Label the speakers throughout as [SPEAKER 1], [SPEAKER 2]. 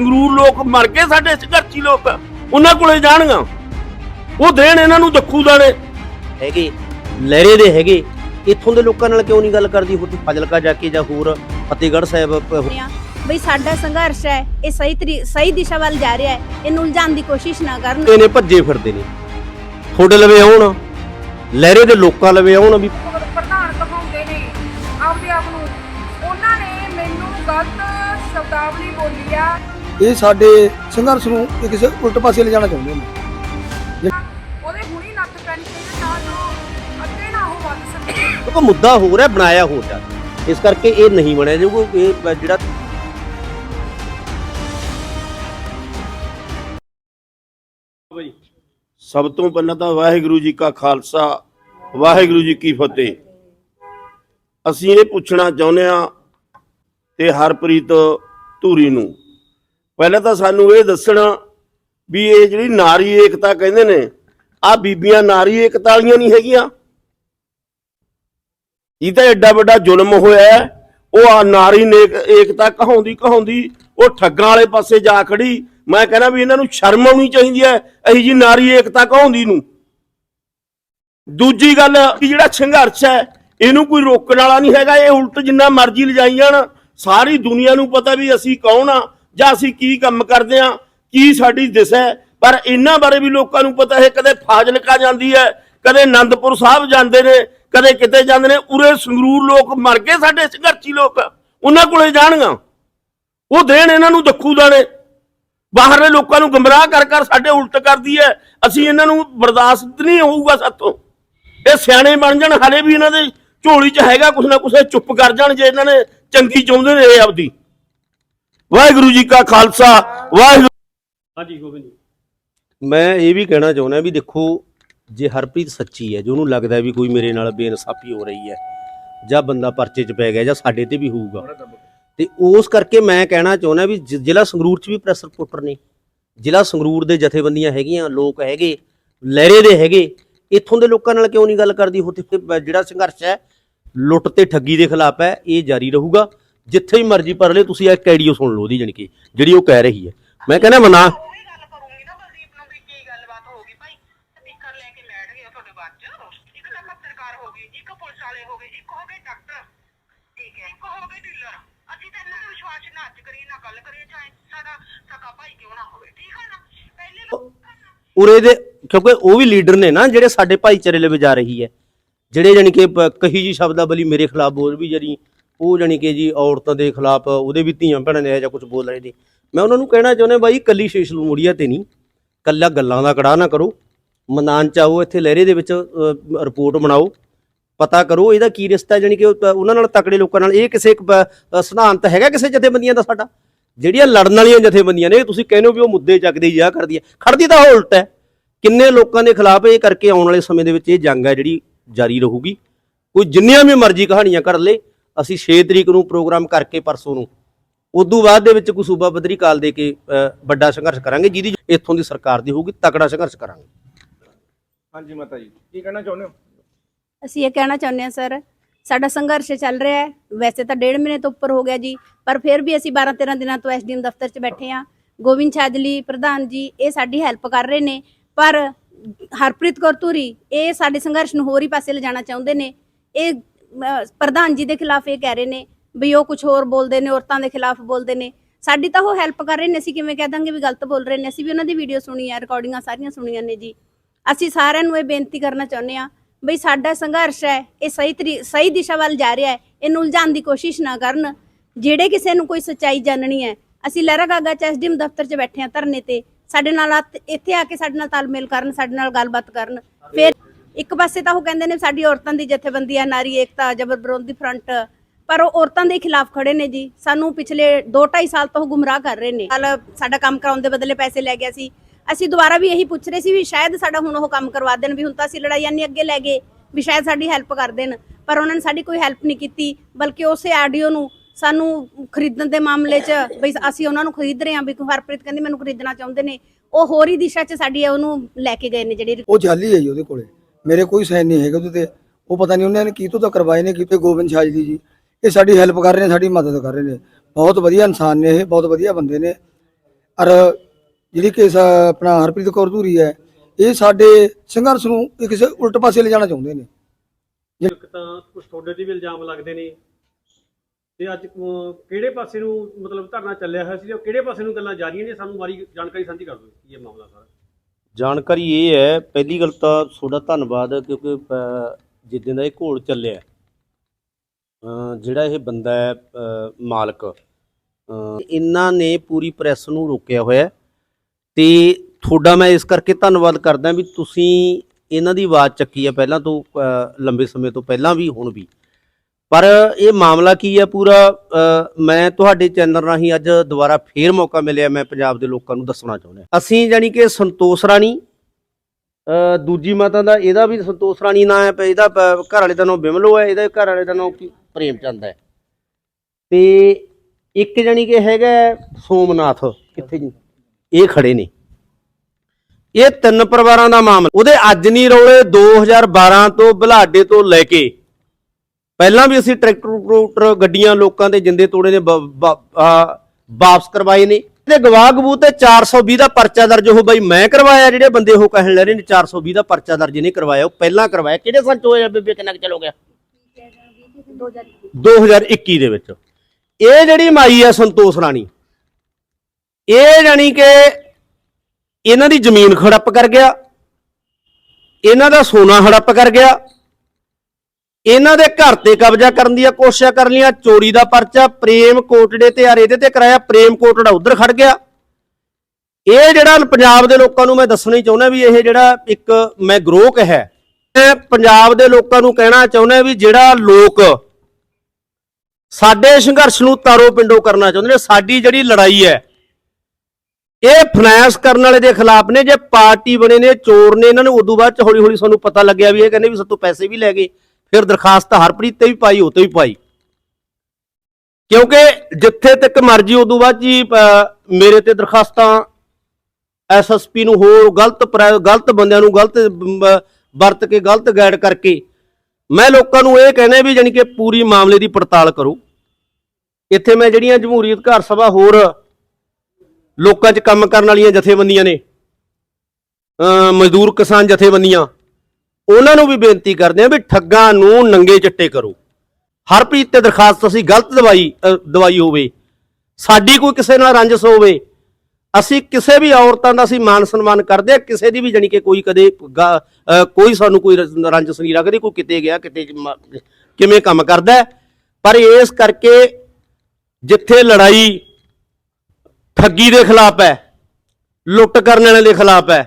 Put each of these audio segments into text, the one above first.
[SPEAKER 1] ਸੰਗਰੂਰ ਲੋਕ ਮਰ ਗਏ ਸਾਡੇ ਸੰਘਰਸ਼ੀ ਲੋਕ। ਉਹਨਾਂ ਕੋਲੇ ਜਾਣਗਾ। ਉਹ ਦੇਣ ਇਹਨਾਂ ਨੂੰ ਦੱਖੂ ਦਾਣੇ।
[SPEAKER 2] ਹੈਗੇ ਲਹਿਰੇ ਦੇ ਹੈਗੇ। ਇੱਥੋਂ ਦੇ ਲੋਕਾਂ ਨਾਲ ਕਿਉਂ ਨਹੀਂ ਗੱਲ ਕਰਦੀ ਹੋਰ ਫਾਜ਼ਿਲਕਾ ਜਾ ਕੇ ਜਾਂ ਹੋਰ ਫਤਿਹਗੜ੍ਹ ਸਾਹਿਬ ਪ-
[SPEAKER 3] ਆ ਬਈ ਸਾਡਾ ਸੰਘਰਸ਼ ਹੈ ਇਹ ਸਹੀ ਤਰੀ ਸਹੀ ਦਿਸ਼ਾ ਵੱਲ ਜਾ ਰਿਹਾ ਹੈ। ਇਹਨੂੰ ਉਲਝਾਉਣ ਦੀ ਕੋਸ਼ਿਸ਼ ਨਾ ਕਰਨ।
[SPEAKER 2] ਇਹਨੇ ਭੱਜੇ ਫਿਰਦੇ ਨੇ। ਤੁਹਾਡੇ ਲਵੇ ਆਉਣ ਲਹਿਰੇ ਦੇ ਲੋਕਾਂ ਲਵੇ ਆਉਣ ਵੀ।
[SPEAKER 4] ਪ੍ਰਧਾਨ ਕਹਾਉਂਦੇ ਨੇ ਆਪਦੇ ਆਪ ਨੂੰ ਉਹਨਾਂ ਨੇ ਮੈਨੂੰ ਗਲਤ ਸ਼ਬਦਾਵਲੀ ਬੋਲੀ ਆ।
[SPEAKER 5] ਇਹ ਸਾਡੇ ਸੰਘਰਸ਼ ਨੂੰ ਇਹ ਕਿਸੇ ਉਲਟ ਪਾਸੇ ਲੈ ਜਾਣਾ ਚਾਹੁੰਦੇ ਨੇ।
[SPEAKER 4] ਉਹਦੇ ਹੁਣੀ ਨੱਥ ਪੈਣੀ ਚਾਹੀਦੀ ਤਾਂ ਜੋ ਅੱਗੇ ਨਾ ਉਹ ਵੱਧ ਸਕੇ।
[SPEAKER 2] ਕਿਉਂਕਿ ਮੁੱਦਾ ਹੋ ਰਿਹਾ ਬਣਾਇਆ ਹੋ ਰਿਹਾ ਇਸ ਕਰਕੇ ਇਹ ਨਹੀਂ ਬਣਿਆ ਜਾਊਗਾ ਇਹ ਬ- ਜਿਹੜਾ
[SPEAKER 1] ਸਭ ਤੋਂ ਪਹਿਲਾਂ ਤਾਂ ਵਾਹਿਗੁਰੂ ਜੀ ਕਾ ਖਾਲਸਾ ਵਾਹਿਗੁਰੂ ਜੀ ਕੀ ਫਤਿਹ। ਅਸੀਂ ਇਹ ਪੁੱਛਣਾ ਚਾਹੁੰਦੇ ਆ ਤੇ ਹਰਪ੍ਰੀਤ ਧੂਰੀ ਨੂੰ ਪਹਿਲਾਂ ਤਾਂ ਸਾਨੂੰ ਇਹ ਦੱਸਣਾ ਵੀ ਇਹ ਜਿਹੜੀ ਨਾਰੀ ਏਕਤਾ ਕਹਿੰਦੇ ਨੇ ਆ ਬੀਬੀਆਂ ਨਾਰੀ ਏਕਤਾ ਵਾਲੀਆਂ ਨਹੀਂ ਹੈਗੀਆਂ। ਇਹ ਤਾਂ ਐਡਾ ਵੱਡਾ ਜ਼ੁਲਮ ਹੋਇਆ ਉਹ ਆ ਨਾਰੀ ਨੇਕ ਏਕਤਾ ਕਹਾਉਂਦੀ ਕਹਾਉਂਦੀ ਉਹ ਠੱਗਾਂ ਵਾਲੇ ਪਾਸੇ ਜਾ ਖੜੀ। ਮੈਂ ਕਹਿੰਦਾ ਵੀ ਇਹਨਾਂ ਨੂੰ ਸ਼ਰਮ ਆਉਣੀ ਚਾਹੀਦੀ ਹੈ ਅਹੀ ਜੀ ਨਾਰੀ ਏਕਤਾ ਕਹਾਉਂਦੀ ਨੂੰ। ਦੂਜੀ ਗੱਲ ਕਿ ਜਿਹੜਾ ਸੰਘਰਸ਼ ਹੈ, ਇਹਨੂੰ ਕੋਈ ਰੋਕਣ ਵਾਲਾ ਨਹੀਂ ਹੈਗਾ, ਇਹ ਉਲਟ ਜਿੰਨਾ ਮਰਜ਼ੀ ਲਿਜਾਈ ਜਾਣ ਸਾਰੀ ਦੁਨੀਆ ਨੂੰ ਪਤਾ ਵੀ ਅਸੀਂ ਕੌਣ ਆ। ਜਾਂ ਅਸੀਂ ਕੀ ਕੰਮ ਕਰਦੇ ਆ ਕੀ ਸਾਡੀ ਦਿਸ਼ਾ ਹੈ। ਪਰ ਇਹਨਾਂ ਬਾਰੇ ਵੀ ਲੋਕਾਂ ਨੂੰ ਪਤਾ ਹੈ, ਕਦੇ ਫਾਜ਼ਿਲਕਾ ਜਾਂਦੀ ਹੈ, ਕਦੇ ਆਨੰਦਪੁਰ ਸਾਹਿਬ ਜਾਂਦੇ ਨੇ, ਕਦੇ ਕਿਤੇ ਜਾਂਦੇ ਨੇ। ਉਰੇ ਸੰਗਰੂਰ ਲੋਕ ਮਰ ਗਏ, ਸਾਡੇ ਸੰਘਰਸ਼ੀ ਲੋਕ। ਉਹਨਾਂ ਕੋਲੇ ਜਾਣਗਾ। ਉਹ ਦੇਣ ਇਹਨਾਂ ਨੂੰ ਦੱਖੂ ਦਾਣੇ ਬਾਹਰਲੇ ਲੋਕਾਂ ਨੂੰ ਗਮਰਾਹ ਕਰ ਕਰ ਸਾਡੇ ਉਲਟ ਕਰਦੀ ਹੈ। ਅਸੀਂ ਇਹਨਾਂ ਨੂੰ ਬਰਦਾਸ਼ਤ ਨਹੀਂ ਹੋਊਗਾ ਸਾਤੋਂ ਇਹ ਸਿਆਣੇ ਬਣ ਜਾਣ, ਹਲੇ ਵੀ ਇਹਨਾਂ ਦੇ ਝੋਲੀ 'ਚ ਹੈਗਾ, ਕੁਛ ਨਾ ਕੁਛ ਚੁੱਪ ਕਰ ਜਾਣ ਜੇ ਇਹਨਾਂ ਨੇ ਚੰਗੀ ਚਾਹੁੰਦੇ ਨੇ ਇਹ ਆਪਦੀ। ਵਾਹਿਗੁਰੂ ਜੀ ਕਾ ਖਾਲਸਾ ਵਾਹਿਗੁਰੂ
[SPEAKER 2] ਮੈਂ ਇਹ ਵੀ ਕਹਿਣਾ ਚਾਹੁੰਦਾ ਵੀ ਦੇਖੋ ਜੇ ਹਰਪ੍ਰੀਤ ਸੱਚੀ ਹੈ ਜੋ ਉਹਨੂੰ ਲੱਗਦਾ ਵੀ ਕੋਈ ਮੇਰੇ ਨਾਲ ਬੇਇਨਸਾਫੀ ਹੋ ਰਹੀ ਹੈ ਜਾਂ ਬੰਦਾ ਪਰਚੇ 'ਚ ਪੈ ਗਿਆ ਜਾਂ ਸਾਡੇ ਤੇ ਵੀ ਹੋਊਗਾ ਤੇ ਉਸ ਕਰਕੇ ਮੈਂ ਕਹਿਣਾ ਚਾਹੁੰਦਾ ਵੀ ਜ਼ਿਲ੍ਹਾ ਸੰਗਰੂਰ 'ਚ ਵੀ ਪ੍ਰੈਸ ਰਿਪੋਰਟਰ ਨੇ। ਜ਼ਿਲ੍ਹਾ ਸੰਗਰੂਰ ਦੇ ਜਥੇਬੰਦੀਆਂ ਹੈਗੀਆਂ ਲੋਕ ਹੈਗੇ ਲਹਿਰੇ ਦੇ ਹੈਗੇ ਇੱਥੋਂ ਦੇ ਲੋਕਾਂ ਨਾਲ ਕਿਉਂ ਨਹੀਂ ਗੱਲ ਕਰਦੀ? ਬ- ਜਿਹੜਾ ਸੰਘਰਸ਼ ਹੈ ਲੁੱਟ ਤੇ ਠੱਗੀ ਦੇ ਖਿਲਾਫ ਹੈ ਇਹ ਜਾਰੀ ਰਹੂਗਾ। ਜਿੱਥੇ ਹੀ ਮਰਜ਼ੀ ਪਰ ਲੈ ਤੁਸੀਂ ਇੱਕ ਆਡੀਓ ਸੁਣ ਲਓ ਉਹਦੀ ਜਾਣੀ ਕਿ ਜਿਹੜੀ ਉਹ ਕਹਿ ਰਹੀ ਹੈ। ਮੈਂ ਕਹਿੰਦਾ ਮਨਾ।
[SPEAKER 6] ਉਹੀ ਗੱਲ ਕਰੂੰਗੀ ਨਾ ਬਲਦੀਪ ਨੂੰ ਵੀ ਕੀ ਗੱਲਬਾਤ ਹੋ ਗਈ ਭਾਈ। ਸਪੀਕਰ ਲੈ ਕੇ ਬੈਠ ਗਏ ਆ ਤੁਹਾਡੇ ਬਾਅਦ ਚ। ਇੱਕ ਤਾਂ ਪੱਤਰਕਾਰ ਹੋ ਗਈ ਇੱਕ ਪੁਲਿਸ ਵਾਲੇ ਹੋ ਗਏ ਇੱਕ ਹੋ ਗਏ ਡਾਕਟਰ ਠੀਕ ਹੈ ਇੱਕ ਹੋ ਗਏ ਡੀਲਰ ਅਸੀਂ ਤਾਂ ਇਹਨਾਂ ਦੇ ਵਿਸ਼ਵਾਸ ਨਾ ਅੱਜ ਕਰੀਏ ਨਾ ਗੱਲ ਕਰੀਏ ਚਾਹੇ ਸਾਡਾ ਸਕਾ ਭਾਈ ਕਿਉਂ ਨਾ ਹੋਵੇ। ਠੀਕ ਹੈ ਨਾ? ਪਹਿਲੇ ਲੋਕ
[SPEAKER 2] ਉਰੇ ਦੇ ਕਿਉਂਕਿ ਉਹ ਵੀ ਲੀਡਰ ਨੇ ਨਾ ਜਿਹੜੇ ਸਾਡੇ ਭਾਈਚਾਰੇ ਲਈ ਜਾ ਰਹੀ ਹੈ। ਜਿਹੜੇ ਜਾਣੀ ਕਿ ਪ- ਕਹੀ ਜੀ ਸ਼ਬਦਾਵਲੀ ਮੇਰੇ ਖਿਲਾਫ ਬੋਲ ਵੀ ਜਿਹੜੀ ਉਹ ਜਾਣੀ ਕਿ ਜੀ ਔਰਤਾਂ ਦੇ ਖਿਲਾਫ ਉਹਦੇ ਵੀ ਧੀਆਂ ਭੈਣਾਂ ਨੇ ਜਾਂ ਕੁਝ ਬੋਲ ਰਹੇ ਨੇ ਮੈਂ ਉਹਨਾਂ ਨੂੰ ਕਹਿਣਾ ਚਾਹੁੰਦਾ ਬਾਈ ਕੱਲੀ ਸ਼ੇਸ਼ਲੂ ਮੂੜੀਆ ਤੇ ਨਹੀਂ। ਕੱਲਾ ਗੱਲਾਂ ਦਾ ਕੜਾ ਨਾ ਕਰੋ। ਮੈਦਾਨ ਚ ਆਓ ਇੱਥੇ ਲਹਿਰੇ ਦੇ ਵਿੱਚ ਰਿਪੋਰਟ ਬਣਾਓ। ਪਤਾ ਕਰੋ ਇਹਦਾ ਕੀ ਰਿਸ਼ਤਾ ਜਾਣੀ ਕਿ ਉਹਨਾਂ ਨਾਲ ਤਕੜੇ ਲੋਕਾਂ ਨਾਲ। ਇਹ ਕਿਸੇ ਇੱਕ ਪ- ਸਿਧਾਂਤ ਹੈਗਾ ਕਿਸੇ ਜਥੇਬੰਦੀਆਂ ਦਾ ਸਾਡਾ? ਜਿਹੜੀਆਂ ਲੜਨ ਵਾਲੀਆਂ ਜਥੇਬੰਦੀਆਂ ਨੇ ਤੁਸੀਂ ਕਹਿੰਦੇ ਹੋ ਵੀ ਉਹ ਮੁੱਦੇ ਚੱਕਦੀ ਜਾਂ ਕਰਦੀ ਹੈ। ਖੜਦੀ ਤਾਂ ਉਹ ਉਲਟ ਹੈ। ਕਿੰਨੇ ਲੋਕਾਂ ਦੇ ਖਿਲਾਫ ਇਹ ਕਰਕੇ ਆਉਣ ਵਾਲੇ ਸਮੇਂ ਦੇ ਵਿੱਚ ਇਹ ਜੰਗ ਹੈ ਜਿਹੜੀ ਜਾਰੀ ਰਹੂਗੀ। ਕੋਈ ਜਿੰਨੀਆਂ ਵੀ ਮਰਜ਼ੀ ਕਹਾਣੀਆਂ ਕਰ ਲੇ ਅਸੀਂ 6 ਤਰੀਕ ਨੂੰ ਪ੍ਰੋਗਰਾਮ ਕਰਕੇ ਪਰਸੋਂ ਨੂੰ ਉਦੋਂ ਬਾਅਦ ਦੇ ਵਿੱਚ ਕੋਈ ਸੂਬਾ ਪੱਧਰੀ ਕਾਲ ਦੇ ਕੇ ਵੱਡਾ ਸੰਘਰਸ਼ ਕਰਾਂਗੇ ਜਿਹਦੀ ਇੱਥੋਂ ਦੀ ਸਰਕਾਰ ਦੀ ਹੋਊਗੀ ਤਕੜਾ ਸੰਘਰਸ਼ ਕਰਾਂਗੇ।
[SPEAKER 7] ਹਾਂਜੀ ਮਾਤਾ ਜੀ ਕੀ ਕਹਿਣਾ ਚਾਹੁੰਦੇ ਹੋ?
[SPEAKER 3] ਅਸੀਂ ਇਹ ਕਹਿਣਾ ਚਾਹੁੰਦੇ ਹਾਂ ਸਰ ਸਾਡਾ ਸੰਘਰਸ਼ ਚੱਲ ਰਿਹਾ ਹੈ ਵੈਸੇ ਤਾਂ ਡੇਢ ਮਹੀਨੇ ਤੋਂ ਉੱਪਰ ਹੋ ਗਿਆ ਜੀ ਪਰ ਫਿਰ ਵੀ ਅਸੀਂ 12 13 ਦਿਨਾਂ ਤੋਂ ਐਸਡੀਐਮ ਦਫ਼ਤਰ 'ਚ ਬੈਠੇ ਹਾਂ। ਗੋਬਿੰਦ ਛਾਜਲੀ ਪ੍ਰਧਾਨ ਜੀ ਇਹ ਸਾਡੀ ਹੈਲਪ ਕਰ ਰਹੇ ਨੇ ਪਰ ਹਰਪ੍ਰੀਤ ਕੌਰ ਧੂਰੀ ਇਹ ਸਾਡੇ ਸੰਘਰਸ਼ ਨੂੰ ਹੋਰ ਹੀ ਪਾਸੇ ਲਿਜਾਣਾ ਚਾਹੁੰਦੇ ਨੇ। ਇਹ ਪ੍ਰਧਾਨ ਜੀ ਦੇ ਖਿਲਾਫ ਇਹ ਕਹਿ ਰਹੇ ਨੇ ਵੀ ਉਹ ਕੁਝ ਹੋਰ ਬੋਲਦੇ ਨੇ, ਔਰਤਾਂ ਦੇ ਖਿਲਾਫ ਬੋਲਦੇ ਨੇ। ਸਾਡੀ ਤਾਂ ਉਹ ਹੈਲਪ ਕਰ ਰਹੇ ਨੇ, ਅਸੀਂ ਕਿਵੇਂ ਕਹਿ ਦਾਂਗੇ ਵੀ ਗਲਤ ਬੋਲ ਰਹੇ ਨੇ? ਅਸੀਂ ਵੀ ਉਹਨਾਂ ਦੀ ਵੀਡੀਓ ਸੁਣੀ ਹੈ ਰਿਕਾਰਡਿੰਗਾਂ ਸਾਰੀਆਂ ਸੁਣੀਆਂ ਨੇ ਜੀ। ਅਸੀਂ ਸਾਰਿਆਂ ਨੂੰ ਇਹ ਬੇਨਤੀ ਕਰਨਾ ਚਾਹੁੰਦੇ ਹਾਂ ਬਈ ਸਾਡਾ ਸੰਘਰਸ਼ ਹੈ, ਇਹ ਸਹੀ ਤਰੀ, ਸਹੀ ਦਿਸ਼ਾ ਵੱਲ ਜਾ ਰਿਹਾ ਹੈ, ਇਹਨੂੰ ਉਲਝਾਉਣ ਦੀ ਕੋਸ਼ਿਸ਼ ਨਾ ਕਰਨ। ਜਿਹੜੇ ਕਿਸੇ ਨੂੰ ਕੋਈ ਸੱਚਾਈ ਜਾਣਨੀ ਹੈ, ਅਸੀਂ ਲਹਿਰਾ ਗਾਗਾ ਚ ਐਸਡੀਐਮ ਦਫ਼ਤਰ 'ਚ ਬੈਠੇ ਹਾਂ ਧਰਨੇ ਤੇ, ਸਾਡੇ ਨਾਲ ਆ- ਇੱਥੇ ਆ ਕੇ ਸਾਡੇ ਨਾਲ ਤਾਲਮੇਲ ਕਰਨ, ਸਾਡੇ ਨਾਲ ਗੱਲਬਾਤ ਕਰਨ। ਫਿਰ ਇੱਕ ਪਾਸੇ ਤਾਂ ਉਹ ਕਹਿੰਦੇ ਨੇ ਸਾਡੀ ਔਰਤਾਂ ਦੀ ਜਥੇਬੰਦੀ ਹੈ, ਨਾਰੀ ਏਕਤਾ, ਜਬਰ ਵਿਰੋਧੀ ਫਰੰਟ ਪਰ ਉਹ ਔਰਤਾਂ ਦੇ ਖਿਲਾਫ ਖੜੇ ਨੇ ਜੀ। ਸਾਨੂੰ ਪਿਛਲੇ 2.5 ਸਾਲ ਤੋਂ ਉਹ ਗੁੰਮਰਾਹ ਕਰ ਰਹੇ ਨੇ। ਕੱਲ ਸਾਡਾ ਕੰਮ ਕਰਾਉਣ ਦੇ ਬਦਲੇ ਪੈਸੇ ਲੈ ਗਿਆ ਸੀ। ਅਸੀਂ ਦੁਬਾਰਾ ਵੀ ਇਹੀ ਪੁੱਛ ਰਹੇ ਸੀ ਵੀ ਸ਼ਾਇਦ ਸਾਡਾ ਹੁਣ ਉਹ ਕੰਮ ਕਰਵਾ ਦੇਣ, ਵੀ ਹੁਣ ਤਾਂ ਅਸੀਂ ਲੜਾਈਆਂ ਨਹੀਂ ਅੱਗੇ ਲੈ ਗਏ, ਵੀ ਸ਼ਾਇਦ ਸਾਡੀ ਹੈਲਪ ਕਰ ਦੇਣ। ਪਰ ਉਹਨਾਂ ਨੇ ਸਾਡੀ ਕੋਈ ਹੈਲਪ ਨਹੀਂ ਕੀਤੀ, ਬਲਕਿ ਉਸੇ ਆਡੀਓ ਨੂੰ ਸਾਨੂੰ ਖਰੀਦਣ ਦੇ ਮਾਮਲੇ 'ਚ ਬਈ ਅਸੀਂ ਉਹਨਾਂ ਨੂੰ ਖਰੀਦ ਰਹੇ ਹਾਂ, ਵੀ ਹਰਪ੍ਰੀਤ ਕਹਿੰਦੀ ਮੈਨੂੰ ਖਰੀਦਣਾ ਚਾਹੁੰਦੇ ਨੇ। ਉਹ ਹੋਰ ਹੀ ਦਿਸ਼ਾ 'ਚ ਸਾਡੀ ਉਹਨੂੰ ਲੈ ਕੇ ਗਏ ਨੇ ਜਿਹੜੀ
[SPEAKER 5] ਉਹ ਜਾਲੀ ਹੈ ਜੀ ਉਹਦੇ ਕੋਲੇ। ਮੇਰੇ ਕੋਈ ਸਾਈਨ ਨਹੀਂ ਹੈਗਾ ਉਹਦੇ ਤੇ। ਉਹ ਪਤਾ ਨਹੀਂ ਉਹਨਾਂ ਨੇ ਕੀ ਤੋਂ ਤਾਂ ਕਰਵਾਏ ਨੇ ਕਿਤੇ ਗੋਬਿੰਦ ਸ਼ਾਜਲੀ ਜੀ ਇਹ ਸਾਡੀ ਹੈਲਪ ਕਰ ਰਹੇ ਨੇ, ਸਾਡੀ ਮਦਦ ਕਰ ਰਹੇ ਨੇ। ਬਹੁਤ ਵਧੀਆ ਇਨਸਾਨ ਨੇ ਇਹ, ਬਹੁਤ ਵਧੀਆ ਬੰਦੇ ਨੇ। ਔਰ ਜਿਹੜੀ ਕੇਸ ਆਪਣਾ ਹਰਪ੍ਰੀਤ ਕੌਰ ਧੂਰੀ ਹੈ, ਇਹ ਸਾਡੇ ਸੰਘਰਸ਼ ਨੂੰ ਕਿਸੇ ਉਲਟ ਪਾਸੇ ਲਿਜਾਣਾ ਚਾਹੁੰਦੇ ਨੇ।
[SPEAKER 8] ਇੱਕ ਤਾਂ ਕੁਝ ਤੁਹਾਡੇ ਤੇ ਵੀ ਇਲਜ਼ਾਮ ਲੱਗਦੇ ਨੇ। ਤੇ ਅੱਜ ਕਿਹੜੇ ਪਾਸੇ ਨੂੰ ਮਤਲਬ ਧਰਨਾ ਚੱਲਿਆ ਹੋਇਆ ਸੀ ਉਹ ਕਿਹੜੇ ਪਾਸੇ ਨੂੰ ਗੱਲਾਂ ਜਾ ਰਹੀਆਂ ਨੇ? ਸਾਨੂੰ ਮਾਰੀ ਜਾਣਕਾਰੀ ਸਾਂਝੀ ਕਰ ਦਿਓ, ਕੀ ਇਹ ਮਾਮਲਾ ਸਾਰਾ।
[SPEAKER 2] ਜਾਣਕਾਰੀ ਇਹ ਹੈ, ਪਹਿਲੀ ਗੱਲ ਤਾਂ ਤੁਹਾਡਾ ਧੰਨਵਾਦ ਕਿਉਂਕਿ ਜਿੱਦਾਂ ਦਾ ਇਹ ਘੋਲ ਚੱਲਿਆ ਜਿਹੜਾ ਇਹ ਬੰਦਾ ਹੈ ਮਾਲਕ ਇਹਨਾਂ ਨੇ ਪੂਰੀ ਪ੍ਰੈਸ ਨੂੰ ਰੋਕਿਆ ਹੋਇਆ ਹੈ ਤੇ ਤੁਹਾਡਾ ਮੈਂ ਇਸ ਕਰਕੇ ਧੰਨਵਾਦ ਕਰਦਾ ਵੀ ਤੁਸੀਂ ਇਹਨਾਂ ਦੀ ਆਵਾਜ਼ ਚੱਕੀ ਹੈ ਪਹਿਲਾਂ ਤੋਂ ਲੰਬੇ ਸਮੇਂ ਤੋਂ ਪਹਿਲਾਂ ਵੀ, ਹੁਣ ਵੀ। ਪਰ ਇਹ ਮਾਮਲਾ ਕੀ ਹੈ? ਪੂਰਾ ਮੈਂ ਤੁਹਾਡੇ ਚੈਨਲ ਰਾਹੀਂ ਅੱਜ ਦੁਬਾਰਾ ਫੇਰ ਮੌਕਾ ਮਿਲਿਆ ਮੈਂ ਪੰਜਾਬ ਦੇ ਲੋਕਾਂ ਨੂੰ ਦੱਸਣਾ ਚਾਹੁੰਦਾ ਅਸੀਂ ਜਾਨੀ ਕਿ ਸੰਤੋਸ਼ ਰਾਣੀ ਦੂਜੀ ਮਾਤਾ ਦਾ, ਇਹਦਾ ਵੀ ਸੰਤੋਸ਼ ਰਾਣੀ ਨਾਂ ਹੈ, ਇਹਦਾ ਘਰ ਵਾਲੇ ਦਾ ਨਾਮ ਬਿਮਲੋ ਹੈ, ਇਹਦੇ ਘਰ ਵਾਲੇ ਦਾ ਨਾਮ ਪ੍ਰੇਮ ਚੰਦ ਹੈ। ਤੇ ਇੱਕ ਜਾਨੀ ਕਿ ਹੈਗਾ ਸੋਮਨਾਥ, ਕਿੱਥੇ ਜੀ? ਇਹ ਖੜੇ ਨੇ। ਇਹ ਤਿੰਨ ਪਰਿਵਾਰਾਂ ਦਾ ਮਾਮਲਾ। ਉਹਦੇ ਅੱਜ ਨਹੀਂ ਰੌਲੇ 2012 ਤੋਂ ਬੁਲਾਡੇ ਤੋਂ ਲੈ ਕੇ ਪਹਿਲਾਂ ਵੀ ਅਸੀਂ ਟਰੈਕਟਰ ਟਰੂਟਰ ਗੱਡੀਆਂ ਲੋਕਾਂ ਦੇ ਜਿੰਦੇ ਤੋੜੇ ਨੇ, ਬ- ਵਾਪਸ ਕਰਵਾਏ ਨੇ। ਤੇ ਗਵਾਹ ਗਬੂ ਤੇ 420 ਦਾ ਪਰਚਾ ਦਰਜ। ਉਹ ਬਾਈ ਮੈਂ ਕਰਵਾਇਆ, ਜਿਹੜੇ ਬੰਦੇ ਉਹ ਕਹਿਣ ਲੈ ਰਹੇ ਨੇ 420 ਦਾ ਪਰਚਾ ਦਰਜ ਨਹੀਂ ਕਰਵਾਇਆ, ਉਹ ਪਹਿਲਾਂ ਕਰਵਾਇਆ। ਕਿਹੜੇ ਸੰਚ ਹੋਇਆ ਬੇਬੇ, ਕਿੰਨਾ ਚਲੋ ਗਿਆ? 2021 ਦੇ ਵਿੱਚ। ਇਹ ਜਿਹੜੀ ਮਾਈ ਹੈ ਸੰਤੋਸ਼ ਰਾਣੀ, ਇਹ ਜਾਨੀ ਕਿ ਇਹਨਾਂ ਦੀ ਜ਼ਮੀਨ ਖੜੱਪ ਕਰ ਗਿਆ, ਇਹਨਾਂ ਦਾ ਸੋਨਾ ਹੜੱਪ ਕਰ ਗਿਆ ਇਹਨਾਂ ਦੇ ਘਰ ਤੇ ਕਬਜ਼ਾ ਕਰਨ ਦੀਆਂ ਕੋਸ਼ਿਸ਼ਾਂ ਕਰ ਲੀਆਂ ਚੋਰੀ ਦਾ ਪਰਚਾ, ਪ੍ਰੇਮ ਕੋਟੜੇ ਤੇ ਯਾਰ ਇਹਦੇ ਤੇ ਕਰਾਇਆ, ਪ੍ਰੇਮ ਕੋਟੜਾ ਉਧਰ ਖੜ ਗਿਆ। ਇਹ ਜਿਹੜਾ ਪੰਜਾਬ ਦੇ ਲੋਕਾਂ ਨੂੰ ਮੈਂ ਦੱਸਣਾ ਹੀ ਚਾਹੁੰਦਾ ਵੀ ਇਹ ਜਿਹੜਾ ਇੱਕ ਮੈਂ ਗਰੋਹ ਹੈ, ਮੈਂ ਪੰਜਾਬ ਦੇ ਲੋਕਾਂ ਨੂੰ ਕਹਿਣਾ ਚਾਹੁੰਦਾ ਵੀ ਜਿਹੜਾ ਲੋਕ ਸਾਡੇ ਸੰਘਰਸ਼ ਨੂੰ ਤਾਰੋ ਪਿੰਡੋ ਕਰਨਾ ਚਾਹੁੰਦੇ ਨੇ, ਸਾਡੀ ਜਿਹੜੀ ਲੜਾਈ ਹੈ, ਇਹ ਫਾਈਨਾਂਸ ਕਰਨ ਵਾਲੇ ਦੇ ਖਿਲਾਫ ਨੇ, ਜੇ ਪਾਰਟੀ ਬਣੇ ਨੇ, ਚੋਰ ਨੇ, ਇਹਨਾਂ ਨੂੰ ਉਦੋਂ ਬਾਅਦ ਚ ਹੌਲੀ ਹੌਲੀ ਸਾਨੂੰ ਪਤਾ ਲੱਗਿਆ ਵੀ ਇਹ ਕਹਿੰਦੇ ਵੀ ਸਾਤੋਂ ਪੈਸੇ ਵੀ ਲੈ ਗਏ। ਫਿਰ ਦਰਖਾਸਤ ਹਰਪ੍ਰੀਤ ਤੇ ਵੀ ਪਾਈ, ਉਹ ਤੇ ਵੀ ਪਾਈ। ਕਿਉਂਕਿ ਜਿੱਥੇ ਤੱਕ ਮਰਜ਼ੀ ਉਦੋਂ ਬਾਅਦ ਜੀ ਮੇਰੇ ਤੇ ਦਰਖਾਸਤਾਂ ਐਸਐਸਪੀ ਨੂੰ ਹੋਰ ਗਲਤ ਪ੍ਰਾ- ਗਲਤ ਬੰਦਿਆਂ ਨੂੰ ਗਲਤ ਵਰਤ ਕੇ ਗਲਤ ਗਾਈਡ ਕਰਕੇ ਮੈਂ ਲੋਕਾਂ ਨੂੰ ਇਹ ਕਹਿੰਦਾ ਵੀ ਜਾਣੀ ਕਿ ਪੂਰੀ ਮਾਮਲੇ ਦੀ ਪੜਤਾਲ ਕਰੋ। ਇੱਥੇ ਮੈਂ ਜਿਹੜੀਆਂ ਜਮਹੂਰੀ ਅਧਿਕਾਰ ਸਭਾ ਹੋਰ ਲੋਕਾਂ 'ਚ ਕੰਮ ਕਰਨ ਵਾਲੀਆਂ ਜਥੇਬੰਦੀਆਂ ਨੇ ਮਜ਼ਦੂਰ ਕਿਸਾਨ ਜਥੇਬੰਦੀਆਂ ਉਹਨਾਂ ਨੂੰ ਵੀ ਬੇਨਤੀ ਕਰਦੇ ਆ ਵੀ ਠੱਗਾਂ ਨੂੰ ਨੰਗੇ ਚਿੱਟੇ ਕਰੋ। ਹਰਪ੍ਰੀਤ ਤੇ ਦਰਖਾਸਤ ਅਸੀਂ ਗਲਤ ਦਵਾਈ ਦਵਾਈ ਹੋਵੇ, ਸਾਡੀ ਕੋਈ ਕਿਸੇ ਨਾਲ ਰੰਜਸ ਹੋਵੇ, ਅਸੀਂ ਕਿਸੇ ਵੀ ਔਰਤਾਂ ਦਾ ਅਸੀਂ ਮਾਨ ਸਨਮਾਨ ਕਰਦੇ ਆ ਕਿਸੇ ਦੀ ਵੀ ਜਾਣੀ ਕਿ ਕੋਈ ਕਦੇ ਗਾ- ਕੋਈ ਸਾਨੂੰ ਕੋਈ ਰੰਜਸ ਨਹੀਂ ਰੱਖਦੀ ਕੋਈ ਕਿਤੇ ਗਿਆ, ਕਿਤੇ ਮ- ਕਿਵੇਂ ਕੰਮ ਕਰਦਾ ਪਰ ਇਸ ਕਰਕੇ ਜਿੱਥੇ ਲੜਾਈ ਠੱਗੀ ਦੇ ਖਿਲਾਫ ਹੈ, ਲੁੱਟ ਕਰਨ ਵਾਲਿਆਂ ਦੇ ਖਿਲਾਫ ਹੈ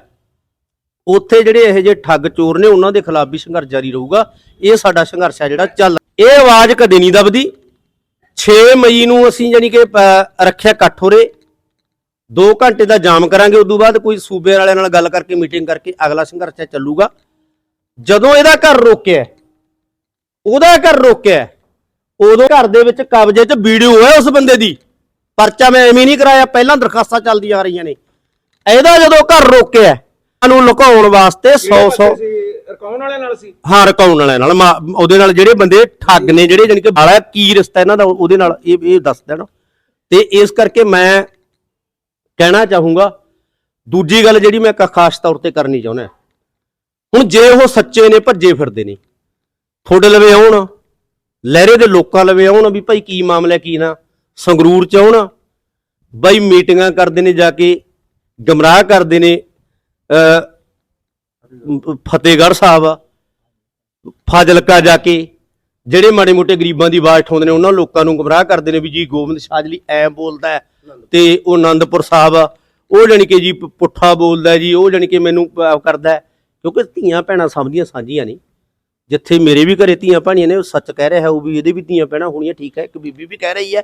[SPEAKER 2] ਉੱਥੇ ਜਿਹੜੇ ਇਹ ਜੇ ਠੱਗ ਚੋਰ ਨੇ, ਉਹਨਾਂ ਦੇ ਖਿਲਾਫ ਵੀ ਸੰਘਰਸ਼ ਜਾਰੀ ਰਹੂਗਾ। ਇਹ ਸਾਡਾ ਸੰਘਰਸ਼ ਹੈ ਜਿਹੜਾ ਚੱਲ ਇਹ ਆਵਾਜ਼ ਕਦੇ ਨਹੀਂ ਦਬਦੀ। 6 ਮਈ ਨੂੰ ਅਸੀਂ ਜਾਨੀ ਕਿ ਰੱਖਿਆ ਇਕੱਠ ਹੋਰੇ 2 ਘੰਟੇ ਦਾ ਜਾਮ ਕਰਾਂਗੇ, ਉਦੋਂ ਬਾਅਦ ਕੋਈ ਸੂਬੇ ਵਾਲਿਆਂ ਨਾਲ ਗੱਲ ਕਰਕੇ, ਮੀਟਿੰਗ ਕਰਕੇ ਅਗਲਾ ਸੰਘਰਸ਼ ਹੈ, ਚੱਲੂਗਾ। ਜਦੋਂ ਇਹਦਾ ਘਰ ਰੋਕਿਆ ਉਹਦਾ ਘਰ ਰੋਕਿਆ ਉਦੋਂ ਘਰ ਦੇ ਵਿੱਚ ਕਬਜ਼ੇ 'ਚ ਵੀਡੀਓ ਹੈ ਉਸ ਬੰਦੇ ਦੀ। ਪਰਚਾ ਮੈਂ ਐਵੇਂ ਨਹੀਂ ਕਰਾਇਆ, ਪਹਿਲਾਂ ਦਰਖਾਸਤਾਂ ਚੱਲਦੀਆਂ ਆ ਰਹੀਆਂ ਨੇ। ਇਹਦਾ ਜਦੋਂ ਘਰ ਰੋਕਿਆ ਨੂੰ ਲੁਕਾਉਣ ਵਾਸਤੇ 100 100
[SPEAKER 7] ਸੀ ਰਕਾਉਣ ਵਾਲਿਆਂ ਨਾਲ ਸੀ?
[SPEAKER 2] ਹਾਂ ਰਕਾਉਣ ਵਾਲਿਆਂ ਨਾਲ। ਮਾ- ਉਹਦੇ ਨਾਲ ਜਿਹੜੇ ਬੰਦੇ ਠੱਗ ਨੇ ਜਿਹੜੇ ਜਾਣੀ ਕਿ ਬਾਲਾ ਕੀ ਰਿਸ਼ਤਾ ਇਹਨਾਂ ਦਾ ਉਹਦੇ ਨਾਲ ਇਹ ਇਹ ਦੱਸ ਦੇਣ। ਤੇ ਇਸ ਕਰਕੇ ਮੈਂ ਕਹਿਣਾ ਚਾਹੂੰਗਾ ਦੂਜੀ ਗੱਲ ਜਿਹੜੀ ਮੈਂ ਕ- ਖਾਸ ਤੌਰ ਤੇ ਕਰਨੀ ਚਾਹੁੰਦਾ। ਹੁਣ ਜੇ ਉਹ ਸੱਚੇ ਨੇ ਭੱਜੇ ਫਿਰਦੇ ਨੇ ਤੁਹਾਡੇ ਲਵੇ ਆਉਣ ਲਹਿਰੇ ਦੇ ਲੋਕਾਂ ਲਵੇ ਆਉਣ ਵੀ ਭਾਈ ਕੀ ਮਾਮਲਾ ਕੀ ਨਾ ਸੰਗਰੂਰ ਚ ਆਉਣ ਬਾਈ ਮੀਟਿੰਗਾਂ ਕਰਦੇ ਨੇ ਜਾ ਕੇ ਗਮਰਾਹ ਕਰਦੇ ਨੇ ਅ ਫਤਿਹਗੜ੍ਹ ਸਾਹਿਬ ਫਾਜ਼ਿਲਕਾ ਜਾ ਕੇ ਜਿਹੜੇ ਮਾੜੇ ਮੋਟੇ ਗਰੀਬਾਂ ਦੀ ਆਵਾਜ਼ ਉਠਾਉਂਦੇ ਨੇ ਉਹਨਾਂ ਲੋਕਾਂ ਨੂੰ ਗੁੰਮਰਾਹ ਕਰਦੇ ਨੇ ਵੀ ਜੀ ਗੋਬਿੰਦ ਸ਼ਾਜਲੀ ਐ ਬੋਲਦਾ ਹੈ ਤੇ ਉਹ ਆਨੰਦਪੁਰ ਸਾਹਿਬ ਆ, ਉਹ ਜਾਣੀ ਕਿ ਜੀ ਪੁੱਠਾ ਬੋਲਦਾ ਜੀ ਉਹ ਜਾਣੀ ਕਿ ਮੈਨੂੰ ਕਰਦਾ ਕਿਉਂਕਿ ਧੀਆਂ ਭੈਣਾਂ ਸਭ ਦੀਆਂ ਸਾਂਝੀਆਂ ਨੇ ਜਿੱਥੇ ਮੇਰੇ ਵੀ ਘਰੇ ਧੀਆਂ ਭੈਣੀਆਂ ਨੇ ਉਹ ਸੱਚ ਕਹਿ ਰਿਹਾ ਹੈ ਉਹ ਵੀ ਇਹਦੇ ਵੀ ਧੀਆਂ ਭੈਣਾਂ ਹੋਣੀਆਂ ਠੀਕ ਹੈ ਇੱਕ ਬੀਬੀ ਵੀ ਕਹਿ ਰਹੀ ਹੈ।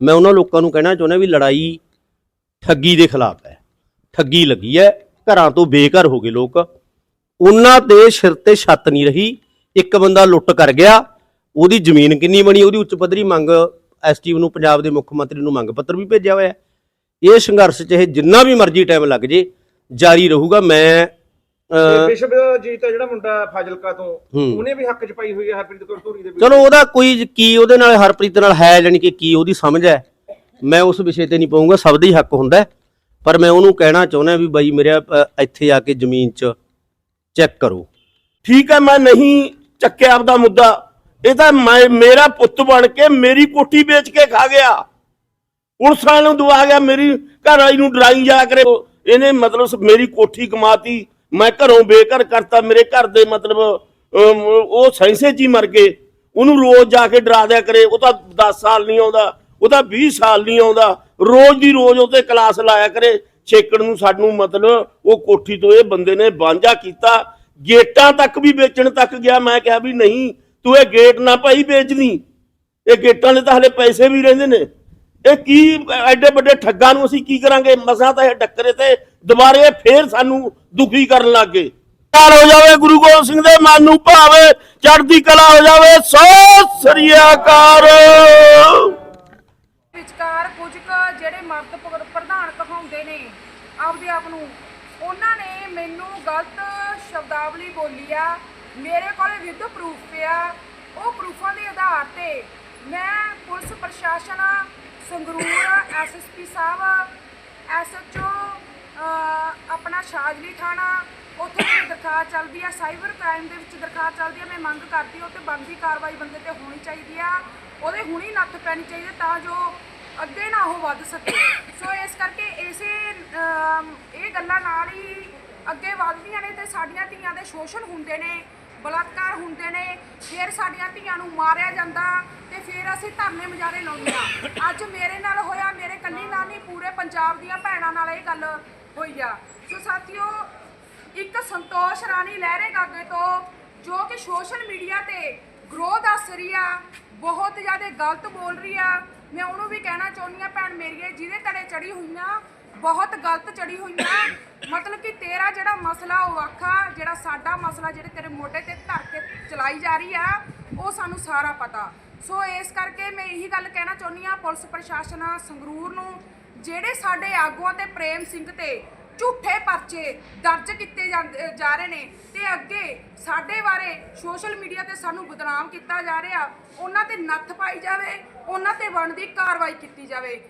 [SPEAKER 2] ਮੈਂ ਉਹਨਾਂ ਲੋਕਾਂ ਨੂੰ ਕਹਿਣਾ ਚਾਹੁੰਦਾ ਵੀ ਲੜਾਈ ਠੱਗੀ ਦੇ ਖਿਲਾਫ ਹੈ ਠੱਗੀ ਲੱਗੀ ਹੈ। ਘਰਾਂ ਤੋਂ ਬੇਘਰ ਹੋ ਗਏ ਲੋਕ ਉਹਨਾਂ ਦੇ ਸਿਰ ਤੇ ਛੱਤ ਨਹੀਂ ਰਹੀ ਇੱਕ ਬੰਦਾ ਲੁੱਟ ਕਰ ਗਿਆ ਉਹਦੀ ਜ਼ਮੀਨ ਕਿੰਨੀ ਬਣੀ ਉਹਦੀ ਉੱਚ ਪੱਧਰੀ ਮੰਗ ਐਸਟੀਵ ਨੂੰ ਪੰਜਾਬ ਦੇ ਮੁੱਖ ਮੰਤਰੀ ਨੂੰ ਮੰਗ ਪੱਤਰ ਵੀ ਭੇਜਿਆ ਹੋਇਆ ਇਹ ਸੰਘਰਸ਼ ਚਾਹੇ ਜਿੰਨਾ ਵੀ ਮਰਜ਼ੀ ਟਾਈਮ ਲੱਗ ਜੇ ਜਾਰੀ ਰਹੂਗਾ ਮੈਂ
[SPEAKER 7] ਤੇ
[SPEAKER 2] ਅਹ,
[SPEAKER 7] ਵਿਸ਼ਵਜੀਤ ਆ ਜਿਹੜਾ ਮੁੰਡਾ ਫਾਜ਼ਿਲਕਾ ਤੋਂ। ਉਹਨੇ ਵੀ ਹੱਕ ਚ ਪਾਈ ਹੋਈ ਹੈ ਹਰਪ੍ਰੀਤ ਕੌਰ ਧੂਰੀ ਦੇ।
[SPEAKER 2] ਚਲੋ ਉਹਦਾ ਕੋਈ ਕੀ ਉਹਦੇ ਨਾਲ ਹਰਪ੍ਰੀਤ ਨਾਲ ਹੈ ਜਾਣੀ ਕਿ ਕੀ ਉਹਦੀ ਸਮਝ ਹੈ ਮੈਂ ਉਸ ਵਿਸ਼ੇ ਤੇ ਨਹੀਂ ਪਾਉਂਗਾ ਸਭ ਦਾ ਹੀ ਹੱਕ ਹੁੰਦਾ। ਪਰ ਮੈਂ ਉਹਨੂੰ ਕਹਿਣਾ ਚਾਹੁੰਦਾ ਵੀ ਬਾਈ ਮੇਰੇ ਇੱਥੇ ਆ ਕੇ ਜ਼ਮੀਨ 'ਚ ਚੈੱਕ ਕਰੋ।
[SPEAKER 1] ਠੀਕ ਹੈ, ਮੈਂ ਨਹੀਂ ਚੱਕਿਆ ਆਪਦਾ ਮੁੱਦਾ। ਇਹ ਤਾਂ ਮੇਰਾ ਪੁੱਤ ਬਣ ਕੇ ਮੇਰੀ ਕੋਠੀ ਵੇਚ ਕੇ ਖਾ ਗਿਆ। ਪੁਲਿਸ ਵਾਲਿਆਂ ਨੂੰ ਦਵਾ ਗਿਆ, ਮੇਰੀ ਘਰ ਵਾਲੀ ਨੂੰ ਡਰਾਈ ਜਾ ਕਰੇ। ਇਹਨੇ ਮਤਲਬ ਮੇਰੀ ਕੋਠੀ ਕਮਾਤੀ। ਮੈਂ ਘਰੋਂ ਬੇਘਰ ਕਰਤਾ, ਮੇਰੇ ਘਰ ਦੇ ਮਤਲਬ ਉਹ ਸੈਂਸੇ 'ਚ ਹੀ ਮਰ ਗਏ। ਉਹਨੂੰ ਰੋਜ਼ ਜਾ ਕੇ ਡਰਾ ਦਿਆ ਕਰੇ। ਉਹ ਤਾਂ 10 ਸਾਲ ਨਹੀਂ ਆਉਂਦਾ, ਉਹ ਤਾਂ 20 ਸਾਲ ਨਹੀਂ ਆਉਂਦਾ। ਰੋਜ਼ ਦੀ ਰੋਜ਼ ਉਹਤੇ ਕਲਾਸ ਲਾਇਆ ਕਰੇ ਛੇਕੜ ਨੂੰ ਸਾਨੂੰ ਮਤਲਬ ਉਹ ਕੋਠੀ ਤੋਂ ਇਹ ਬੰਦੇ ਨੇ ਵਾਂਝਾ ਕੀਤਾ। ਗੇਟਾਂ ਤੱਕ ਵੀ ਵੇਚਣ ਤੱਕ ਗਿਆ, ਮੈਂ ਕਿਹਾ ਵੀ ਨਹੀਂ, ਤੂੰ ਇਹ ਗੇਟ ਨਾ ਭਾਈ ਵੇਚਦੀ। ਇਹ ਗੇਟਾਂ ਦੇ ਤਾਂ ਹਲੇ ਪੈਸੇ ਵੀ ਰਹਿੰਦੇ ਨੇ। ਇਹ ਕੀ, ਐਡੇ ਵੱਡੇ ਠੱਗਾਂ ਨੂੰ ਅਸੀਂ ਕੀ ਕਰਾਂਗੇ? ਮਸਾਂ ਤਾਂ ਇਹ ਡੱਕਰੇ ਤੇ ਦੁਬਾਰੇ ਫੇਰ ਸਾਨੂੰ ਦੁਖੀ ਕਰਨ ਲੱਗ ਗਏ। ਕਾਲ ਹੋ ਜਾਵੇ ਗੁਰੂ ਗੋਬਿੰਦ ਸਿੰਘ ਦੇ ਮਨ ਨੂੰ ਭਾਵੇ, ਚੜ੍ਹਦੀ ਕਲਾ ਹੋ ਜਾਵੇ। ਸੋ ਸ੍ਰੀਆਕਾਰ
[SPEAKER 4] ਵਿਚਕਾਰ ਮਰਦ ਪ- ਪ੍ਰਧਾਨ ਕਹਾਉਂਦੇ ਨੇ ਆਪਦੇ ਆਪ ਨੂੰ। ਉਹਨਾਂ ਨੇ ਮੈਨੂੰ ਗਲਤ ਸ਼ਬਦਾਵਲੀ ਬੋਲੀ ਆ। ਮੇਰੇ ਕੋਲੇ ਵਿਦ ਪ੍ਰੂਫ ਪਿਆ ਉਹ ਪ੍ਰੂਫਾਂ ਦੇ ਆਧਾਰ ਤੇ ਮੈਂ ਪੁਲਿਸ ਪ੍ਰਸ਼ਾਸਨ, ਸੰਗਰੂਰ ਐਸਐਸਪੀ ਸਾਹਿਬ ਐਸਐਚਓ ਆਪਣਾ ਸ਼ਾਜਲੀ ਥਾਣਾ, ਉੱਥੇ ਮੇਰੀ ਦਰਖਾਸਤ ਚੱਲਦੀ ਆ। ਸਾਈਬਰ ਕ੍ਰਾਈਮ ਦੇ ਵਿੱਚ ਦਰਖਾਸਤ ਚੱਲਦੀ ਆ। ਮੈਂ ਮੰਗ ਕਰਦੀ ਹਾਂ ਤੇ ਬਣਦੀ ਕਾਰਵਾਈ ਬੰਦੇ ਤੇ ਹੋਣੀ ਚਾਹੀਦੀ ਆ। ਉਹਦੇ ਹੁਣੀ ਨੱਥ ਪੈਣੀ ਚਾਹੀਦੀ ਆ ਤਾਂ ਜੋ ਅੱਗੇ ਨਾ ਉਹ ਵੱਧ ਸਕੇ। ਸੋ ਇਸ ਕਰਕੇ ਇਸੇ ਇਹ ਗੱਲਾਂ ਨਾਲ ਹੀ ਅੱਗੇ ਵੱਧਦੀਆਂ ਨੇ ਤੇ ਸਾਡੀਆਂ ਧੀਆਂ ਦੇ ਸ਼ੋਸ਼ਣ ਹੁੰਦੇ ਨੇ, ਬਲਾਤਕਾਰ ਹੁੰਦੇ ਨੇ, ਫਿਰ ਸਾਡੀਆਂ ਧੀਆਂ ਨੂੰ ਮਾਰਿਆ ਜਾਂਦਾ ਤੇ ਫਿਰ ਅਸੀਂ ਧਰਨੇ ਮੁਜ਼ਾਰੇ ਲਾਉਂਦੇ ਆ ਅੱਜ ਮੇਰੇ ਨਾਲ ਹੋਇਆ, ਮੇਰੇ ਕੱਲੀ ਨਾਲ ਨਹੀਂ ਪੂਰੇ ਪੰਜਾਬ ਦੀਆਂ ਭੈਣਾਂ ਨਾਲ ਇਹ ਗੱਲ ਹੋਈ ਆ। ਸੋ ਸਾਥੀਓ, ਇੱਕ ਸੰਤੋਸ਼ ਰਾਣੀ ਲਹਿਰੇ ਗਾਗੇ ਤੋਂ, ਜੋ ਕਿ ਸੋਸ਼ਲ ਮੀਡੀਆ ਤੇ ਗਰੋਹ ਦੱਸ ਰਹੀ ਆ, ਬਹੁਤ ਜ਼ਿਆਦਾ ਗਲਤ ਬੋਲ ਰਹੀ ਆ ਮੈਂ ਉਹਨੂੰ ਵੀ ਕਹਿਣਾ ਚਾਹੁੰਦੀ ਆ ਭੈਣ ਮੇਰੀਏ ਜਿਹਦੇ ਤੜੇ ਚੜੀ ਹੋਈਆਂ, ਬਹੁਤ ਗਲਤ ਚੜੀ ਹੋਈਆਂ। ਮਤਲਬ ਕਿ ਤੇਰਾ ਜਿਹੜਾ ਮਸਲਾ, ਉਹ ਆਖਾ, ਜਿਹੜਾ ਸਾਡਾ ਮਸਲਾ, ਜਿਹੜੇ ਤੇਰੇ ਮੋਢੇ ਤੇ ਧਰ ਕੇ ਚਲਾਈ ਜਾ ਰਹੀ ਆ, ਉਹ ਸਾਨੂੰ ਸਾਰਾ ਪਤਾ। ਸੋ ਇਸ ਕਰਕੇ ਮੈਂ ਇਹੀ ਗੱਲ ਕਹਿਣਾ ਚਾਹੁੰਦੀ ਆ ਪੁਲਿਸ ਪ੍ਰਸ਼ਾਸਨ ਸੰਗਰੂਰ ਨੂੰ, ਜਿਹੜੇ ਸਾਡੇ ਆਗੂਆਂ ਤੇ ਪ੍ਰੇਮ ਸਿੰਘ ਤੇ ਝੂਠੇ ਪਰਚੇ ਦਰਜ ਕੀਤੇ ਜਾਂਦੇ ਜਾ ਰਹੇ ਨੇ ਤੇ ਅੱਗੇ ਸਾਡੇ ਬਾਰੇ ਸੋਸ਼ਲ ਮੀਡੀਆ ਤੇ ਸਾਨੂੰ ਬਦਨਾਮ ਕੀਤਾ ਜਾ ਰਿਹਾ। ਉਹਨਾਂ ਤੇ ਨੱਥ ਪਾਈ ਜਾਵੇ, ਉਹਨਾਂ ਤੇ ਬਣਦੀ ਕਾਰਵਾਈ ਕੀਤੀ ਜਾਵੇ।